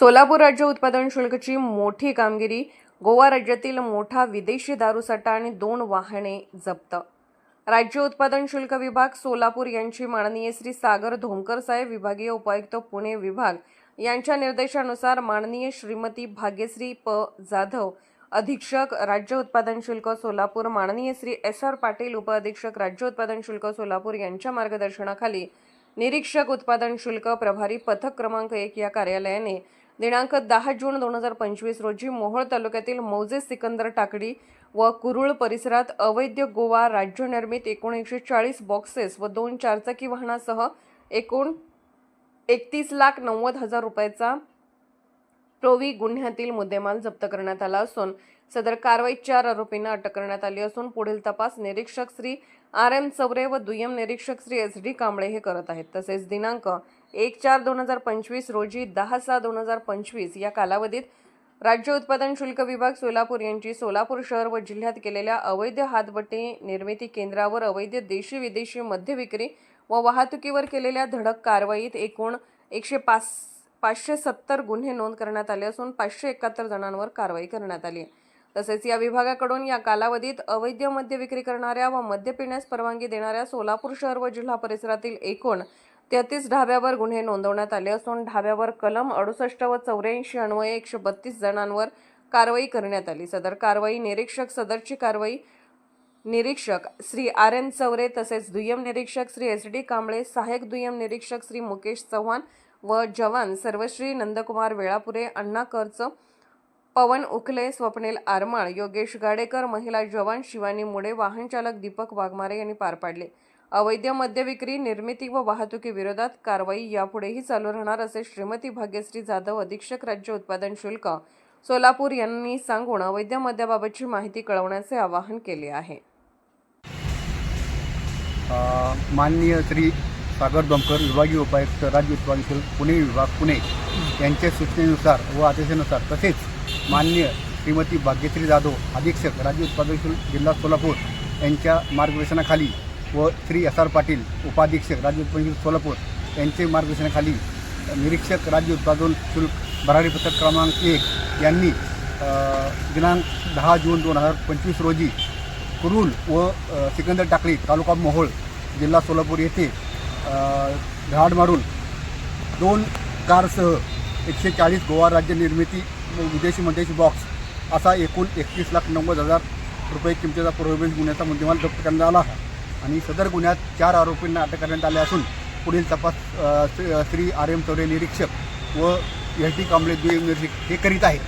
सोलापूर राज्य उत्पादन शुल्कची मोठी कामगिरी गोवा राज्यातील मोठा विदेशी दारूसाठा आणि दोन वाहने जप्त. राज्य उत्पादन शुल्क विभाग सोलापूर यांची माननीय श्री सागर धोमकर साहेब विभागीय उपायुक्त पुणे विभाग यांच्या निर्देशानुसार माननीय श्रीमती भाग्यश्री प. जाधव अधीक्षक राज्य उत्पादन शुल्क सोलापूर माननीय श्री एस. आर. पाटील उपअधीक्षक राज्य उत्पादन शुल्क सोलापूर यांच्या मार्गदर्शनाखाली निरीक्षक उत्पादन शुल्क प्रभारी पथक क्रमांक एक या कार्यालयाने दिनांक दहा जून दोन हजार पंचवीस रोजी मोहोळ तालुक्यातील मौजे सिकंदर टाकडी व कुरुळ परिसरात अवैध गोवा राज्यनिर्मित एकूण एकशे चाळीस बॉक्सेस व दोन चारचाकी वाहनासह एकूण एकतीस लाख नव्वद हजार रुपयाचा प्रोवी गुन्ह्यातील मुद्देमाल जप्त करण्यात आला असून सदर कारवाईत चार आरोपींना अटक करण्यात आली असून पुढील तपास निरीक्षक श्री आर एम चौरे व दुय्यम निरीक्षक श्री एस डी कांबळे हे करत आहेत. तसेच दिनांक एक चार दोन हजार पंचवीस रोजी दहा सहा दोन हजार पंचवीस या कालावधीत राज्य उत्पादन शुल्क विभाग सोलापूर यांची सोलापूर शहर व जिल्ह्यात केलेल्या अवैध हातबट्टी निर्मिती केंद्रावर अवैध देशी विदेशी मद्य विक्री व वाहतुकीवर केलेल्या धडक कारवाईत एकूण एकशे पाच पाचशे सत्तर गुन्हे नोंद करण्यात आले असून पाचशे एकाहत्तर जणांवर कारवाई करण्यात आली तसेच या विभागाकडून या कालावधीत अवैध मद्य विक्री करणाऱ्या व मद्य पिण्यास परवानगी देणाऱ्या सोलापूर शहर व जिल्हा परिसरातील एकूण तेहतीस ढाब्यावर गुन्हे नोंदवण्यात आले असून ढाब्यावर कलम अडुसष्ट व चौऱ्याऐंशी अन्वये एकशे बत्तीस जणांवर कारवाई करण्यात आली. सदर कारवाई निरीक्षक सदरची कारवाई निरीक्षक श्री आर एन चौरे तसेच दुय्यम निरीक्षक श्री एस डी कांबळे सहाय्यक दुय्यम निरीक्षक श्री मुकेश चव्हाण व जवान सर्वश्री नंदकुमार वेळापुरे अण्णा कर्च पवन उखले स्वप्नील आरमाळ योगेश गाडेकर महिला जवान शिवानी मुडे वाहन चालक दीपक वाघमारे यांनी पार पाडले. अवैध मद्य विक्री निर्मिती व वाहतुकीविरोधात कारवाई यापुढेही चालू राहणार असे श्रीमती भाग्यश्री जाधव अधीक्षक राज्य उत्पादन शुल्क सोलापूर यांनी सांगून अवैध मद्याबाबतची माहिती कळवण्याचे आवाहन केले आहे. माननीय श्री सागर दमकर विभागीय उपायुक्त राज्य उत्पादन शुल्क पुणे विभाग पुणे यांच्या सूचनेनुसार व आदेशानुसार तसेच माननीय श्रीमती भाग्यश्री जाधव अधीक्षक राज्य उत्पादन शुल्क जिल्हा सोलापूर यांच्या मार्गदर्शनाखाली व श्री एस आर पाटील उपाधीक्षक राज्य उत्पादन सोलापूर यांचे मार्गदर्शनाखाली निरीक्षक राज्य उत्पादन शुल्क भरारी पथक क्रमांक एक यांनी दिनांक दहा जून दोन हजार पंचवीस रोजी कुरुल व सिकंदर टाकळी तालुका मोहोळ जिल्हा सोलापूर येथे अ, मारून दोन कारसह एकशे चाळीस गोवा राज्य निर्मिती विदेशी मद्याची बॉक्स असा एकूण एकतीस लाख नव्वद हजार रुपये किमतीचा पुरवठा गुन्ह्याचा मुद्देमाल जप्त करण्यात आला आहे. आणि सदर गुन्ह्यात चार आरोपींना अटक करण्यात आले असून पुढील तपास श्री- आर एम चौरे निरीक्षक व एस टी कांबळे दुय्यम निरीक्षक हे करीत आहेत.